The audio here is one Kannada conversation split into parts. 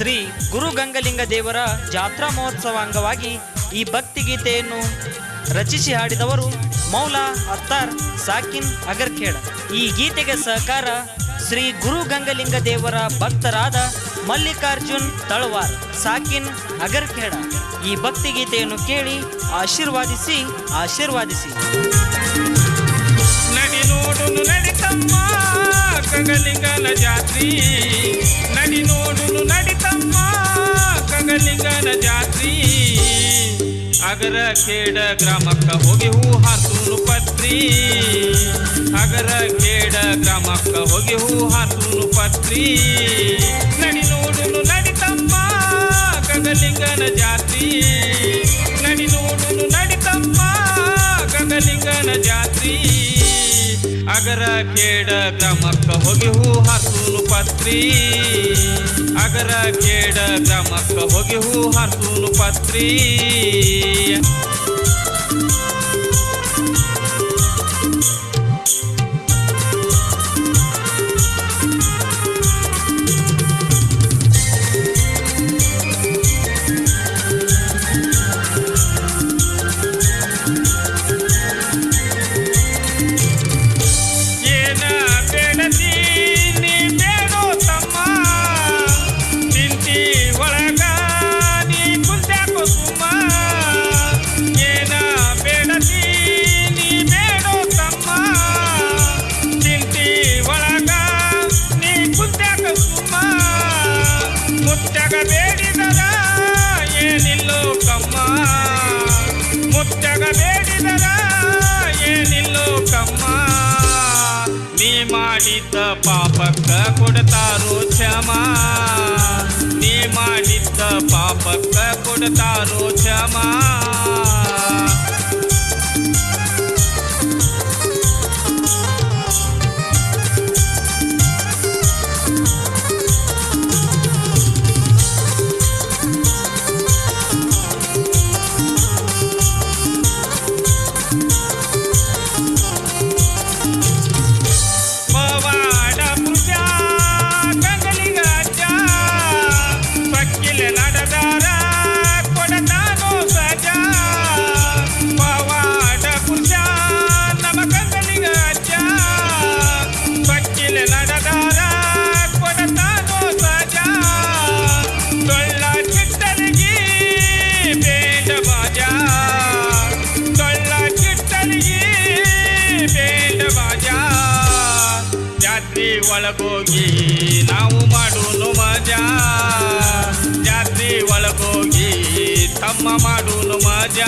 ಶ್ರೀ ಗುರು ಗಂಗಲಿಂಗ ದೇವರ ಜಾತ್ರಾ ಮಹೋತ್ಸವ ಅಂಗವಾಗಿ ಈ ಭಕ್ತಿಗೀತೆಯನ್ನು ರಚಿಸಿ ಹಾಡಿದವರು ಮೌಲಾ ಅತ್ತಾರ್ ಸಾಕಿನ್ ಅಗರ್ಖೇಡ. ಈ ಗೀತೆಗೆ ಸಹಕಾರ ಶ್ರೀ ಗುರು ಗಂಗಲಿಂಗ ದೇವರ ಭಕ್ತರಾದ ಮಲ್ಲಿಕಾರ್ಜುನ್ ತಳವಾರ್, ಸಾಕಿನ್ ಅಗರ್ಖೇಡ. ಈ ಭಕ್ತಿಗೀತೆಯನ್ನು ಕೇಳಿ ಆಶೀರ್ವಾದಿಸಿ ಆಶೀರ್ವಾದಿಸಿ. ಅಗರ ಕೇಡ ಗ್ರಾಮಕ್ಕ ಹೋಗಿ ಹೂ ಹಾಸೂನು ಪತ್ರಿ. ಅಗರ ಕೇಡ ಗ್ರಾಮಕ್ಕ ಹೋಗಿ ಹೂ ಹಾಸೂನು ಪತ್ರಿ. ನಡಿ ನೋಡುನು ನಡಿತಮ್ಮ ಗಗಲಿಂಗನ ಜಾತ್ರಿ. ನಡಿ ನೋಡುನು ನಡಿತಮ್ಮ ಗಗಲಿಂಗನ ಜಾತ್ರಿ. ಅಗರ ಕೇಡ ಗ್ರಾಮಕ್ಕ ಹೋಗಿ ಹೂ ಹಾಸೂನು ಪತ್ರಿ. ಅಗರ ಕೇಡ ಗ್ರಾಮಕ್ಕ ಹೋಗಿ ಹೂ ಹಾಸೂನು ಪತ್ರಿ. ಬೇಡಿದರ ಏನಿಲ್ಲೋ ಕಮ್ಮ ಮುತ್ಯಾಗ ಬೇಡಿದರ ಏನಿಲ್ಲೋ ಕಮ್ಮ ನೀ ಮಾಡಿದ್ದ ಪಾಪಕ್ಕ ಕೊಡ್ತಾರೋ ಕ್ಷಮ ನೀ ಮಾಡಿದ್ದ ಪಾಪಕ್ಕ ಕೊಡ್ತಾರೋ ಕ್ಷಮ ಒಳಗೋಗಿ ನಾವು ಮಾಡೋನು ಮಜಾ. ಜಾತ್ರೆ ಒಳಗೋಗಿ ತಮ್ಮ ಮಾಡೋನು ಮಜಾ.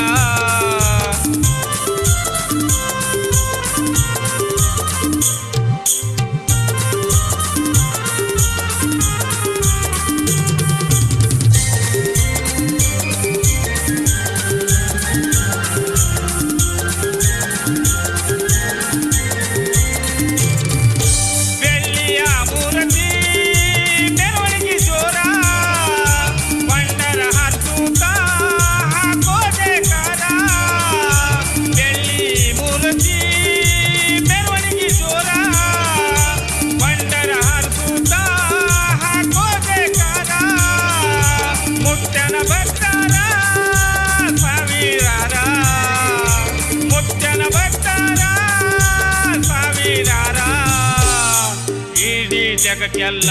ಇಡೀ ಜಗಕ್ಕೆಲ್ಲ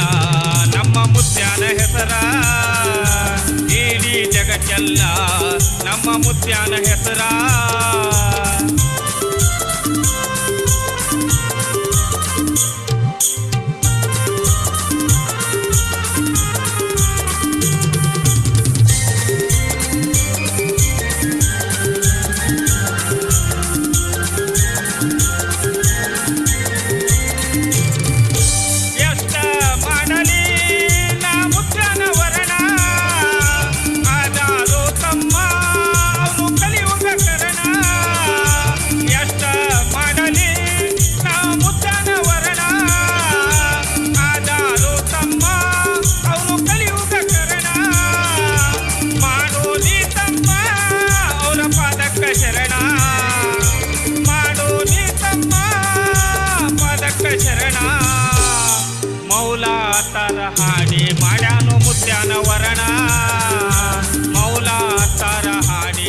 ನಮ್ಮ ಮುತ್ಯಾನ ಹೆಸರ. ಇಡೀ ಜಗಕ್ಕೆಲ್ಲ ನಮ್ಮ ಮುತ್ಯಾನ ಹೆಸರ. ಮೌಲಾ ತರ ಹಾಡಿ ಮಾಡ್ಯಾನು ಮುತ್ಯಾನ ವರ್ಣ. ಮೌಲಾ ತರ ಹಾಡಿ